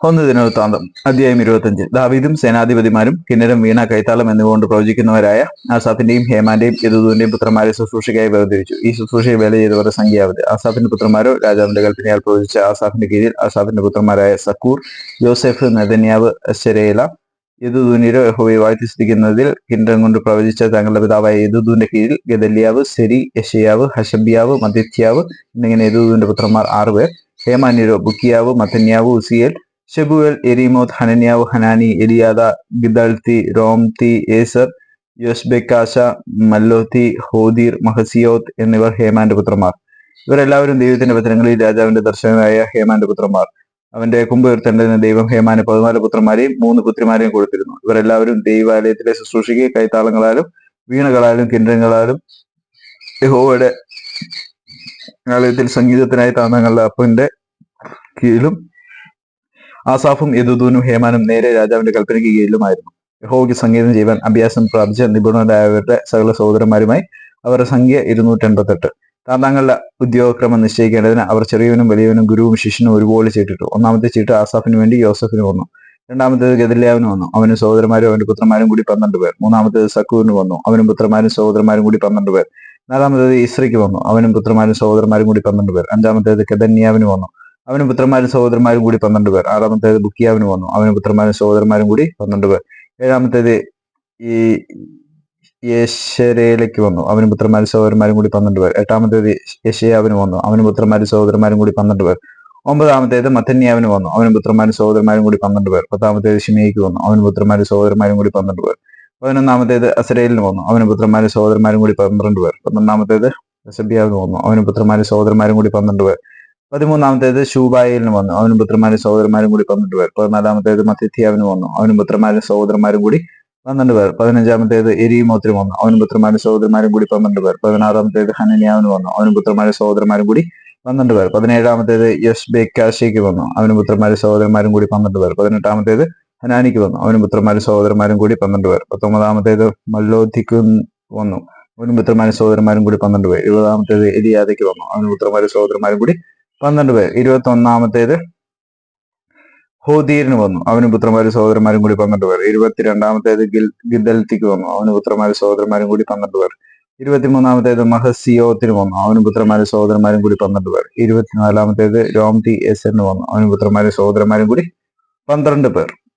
ഒന്ന് ദിനവൃത്താന്തം അധ്യായം ഇരുപത്തഞ്ച്. ദാവീദും സേനാധിപതിമാരും കിന്നരം വീണ കൈത്താളം എന്നിവ കൊണ്ട് പ്രവചിക്കുന്നവരായ ആസാഫിന്റെയും ഹേമാന്റെയും യദുദൂന്റെയും പുത്രന്മാരെ ശുശ്രൂഷയ്ക്കായി വേർതിരിച്ചു. ഈ ശുശ്രൂഷയെ വേല ചെയ്തവരുടെ സംഖ്യാവത് ആസാഫിന്റെ പുത്രന്മാരോ രാജാവിന്റെ കൽപ്പനയാൽ പ്രവചിച്ച ആസാഫിന്റെ കീഴിൽ ആസാഫിന്റെ പുത്രന്മാരായ സക്കൂർ ജോസഫ് നെതന്യാവ് ശരേല യദുദൂനിരോ യഹോവയെ വാഴ്ത്തി സ്ഥിതിക്കുന്നതിൽ കിന്നരം കൊണ്ട് പ്രവചിച്ച തങ്ങളുടെ പിതാവായ യദുദൂന്റെ കീഴിൽ ഗദല്യാവ് സെരി യഷയാവ് ഹഷബ്യാവ് മദിത്യാവ് എന്നിങ്ങനെ യദുദൂന്റെ പുത്രന്മാർ ആറുപേർ ഹേമാന്യരോ ബുക്കിയാവ് മത്തന്യാവ് ഉസിയേൽ ഷെബുവൽ എരിമോത് ഹനന്യാവ് ഹനാനി എലിയാദ ഗിദൾത്തി റോംതി ഏസർ യോസ്ബെക്കാശ മല്ലോത്തി ഹോദീർ മഹസിയോത്ത് എന്നിവർ ഹേമാന്റെ പുത്രന്മാർ. ഇവരെല്ലാവരും ദൈവത്തിന്റെ പത്രങ്ങളിൽ രാജാവിന്റെ ദർശനമായ ഹേമാന്റെ പുത്രന്മാർ. അവന്റെ കുമ്പ് ഉയർത്തേണ്ടതിന് ദൈവം ഹേമാന് പതിനാല് പുത്രന്മാരെയും മൂന്ന് പുത്രിമാരെയും കൊടുത്തിരുന്നു. ഇവരെല്ലാവരും ദൈവാലയത്തിലെ ശുശ്രൂഷയ്ക്ക് കൈത്താളങ്ങളാലും വീണകളാലും കിണ്ടങ്ങളാലും യഹോവയുടെ ആലയത്തിൽ സംഗീതത്തിനായി താന്നങ്ങളുടെ അപ്പന്റെ കീഴിലും ആസാഫും യദുദൂനും ഹേമാനും നേരെ രാജാവിന്റെ കൽപ്പനയ്ക്ക് കീഴിലുമായിരുന്നു. യഹോവയ്ക്ക് സംഗീതം ചെയ്യുവാൻ അഭ്യാസം പ്രാപിച്ച നിപുണരായവരുടെ സകല സഹോദരന്മാരുമായി അവരുടെ സംഖ്യ ഇരുന്നൂറ്റി എൺപത്തെട്ട് താന്താങ്ങളുടെ ഉദ്യോഗക്രമം നിശ്ചയിക്കേണ്ടതിന് അവർ ചെറിയവനും വലിയവനും ഗുരുവും ശിഷ്യനും ഒരുപോലെ ചീട്ടിട്ടു ഒന്നാമത്തെ ചീട്ട് ആസാഫിന് വേണ്ടി യോസഫിന് വന്നു. രണ്ടാമത്തേത് ഗദല്യാവിന് വന്നു. അവനും സഹോദരന്മാരും അവന്റെ പുത്രന്മാരും കൂടി പന്ത്രണ്ട് പേർ. മൂന്നാമത്തേത് സക്കൂറിന് വന്നു. അവനും പുത്രന്മാരും സഹോദരന്മാരും കൂടി പന്ത്രണ്ട് പേർ. നാലാമത്തേത് ഇസ്രയ്ക്ക് വന്നു. അവനും പുത്രന്മാരും സഹോദരന്മാരും കൂടി പന്ത്രണ്ട് പേർ. അഞ്ചാമത്തേത് കെതന്യാവിന് വന്നു. അവനും പുത്രന്മാരും സഹോദരന്മാരും കൂടി പന്ത്രണ്ട് പേർ. ആറാമത്തേത് ബുക്കിയാവിന് വന്നു. അവന് പുത്രന്മാരും സഹോദരന്മാരും കൂടി പന്ത്രണ്ട് പേർ. ഏഴാമത്തേത് ഈ യേശരയിലേക്ക് വന്നു. അവന് പുത്രന്മാരും സഹോദരന്മാരും കൂടി പന്ത്രണ്ട് പേർ. എട്ടാമത്തേത് യശയാവിന് വന്നു. അവന് പുത്രന്മാരും സഹോദരന്മാരും കൂടി പന്ത്രണ്ട് പേർ. ഒമ്പതാമത്തേത് മത്തന്യാവിന് വന്നു. അവന് പുത്രന്മാരും സഹോദരന്മാരും കൂടി പന്ത്രണ്ട് പേർ. പത്താമത്തേത് ഷിമയ്ക്ക് വന്നു. അവന് പുത്രന്മാരും സഹോദരന്മാരും കൂടി പന്ത്രണ്ട് പേർ. പതിനൊന്നാമത്തേത് അസരയിലിന് വന്നു. അവന് പുത്രന്മാരും സഹോദരന്മാരും കൂടി പന്ത്രണ്ട് പേർ. പന്ത്രണ്ടാമത്തേത് അസബിയാവിന് വന്നു. അവന് പുത്രന്മാരും സഹോദരന്മാരും കൂടി പന്ത്രണ്ട് പേർ. പതിമൂന്നാമത്തേത് ശൂബായിലിന് വന്നു. അവനും പുത്രന്മാരും സഹോദരന്മാരും കൂടി പന്ത്രണ്ട് പേർ. പതിനാലാമത്തേത് മത്തിത്യാവിന് വന്നു. അവനും പുത്രന്മാരും സഹോദരന്മാരും കൂടി പന്ത്രണ്ട് പേർ. പതിനഞ്ചാമത്തേത് എരിമോത്തിന് വന്നു. അവനും പുത്രന്മാരും സഹോദരന്മാരും കൂടി പന്ത്രണ്ട് പേർ. പതിനാറാമത്തേത് ഹനന്യാവിന് വന്നു. അവനും പുത്രന്മാരും സഹോദരന്മാരും കൂടി പന്ത്രണ്ട് പേർ. പതിനേഴാമത്തേത് യശ് ബേക്കാശയ്ക്ക് വന്നു. അവനും പുത്രന്മാരും സഹോദരന്മാരും കൂടി പന്ത്രണ്ട് പേർ. പതിനെട്ടാമത്തേത് ഹനാനിക്ക് വന്നു. അവനും പുത്രന്മാരും സഹോദരന്മാരും കൂടി പന്ത്രണ്ട് പേർ. പത്തൊമ്പതാമത്തേത് മല്ലോധിക്ക് വന്നു. അവനും പുത്രന്മാരും സഹോദരന്മാരും കൂടി പന്ത്രണ്ട് പേർ. ഇരുപതാമത്തേത് എലിയാദയ്ക്ക് വന്നു. അവനും പുത്രന്മാരും സഹോദരന്മാരും കൂടി പന്ത്രണ്ട് പേർ. ഇരുപത്തി ഒന്നാമത്തേത് ഹോദീറിന് വന്നു. അവന് പുത്രന്മാരും സഹോദരന്മാരും കൂടി പന്ത്രണ്ട് പേർ. ഇരുപത്തിരണ്ടാമത്തേത് ഗിൽ ഗിദൽത്തിക്ക് വന്നു. അവന് പുത്രന്മാരും സഹോദരന്മാരും കൂടി പന്ത്രണ്ട് പേർ. ഇരുപത്തിമൂന്നാമത്തേത് മഹസിയോത്തിന് വന്നു. അവന് പുത്രന്മാരും സഹോദരന്മാരും കൂടി പന്ത്രണ്ട് പേർ. ഇരുപത്തിനാലാമത്തേത് രോംതി എന്ന് വന്നു. അവന് പുത്രന്മാരും സഹോദരന്മാരും കൂടി പന്ത്രണ്ട് പേർ.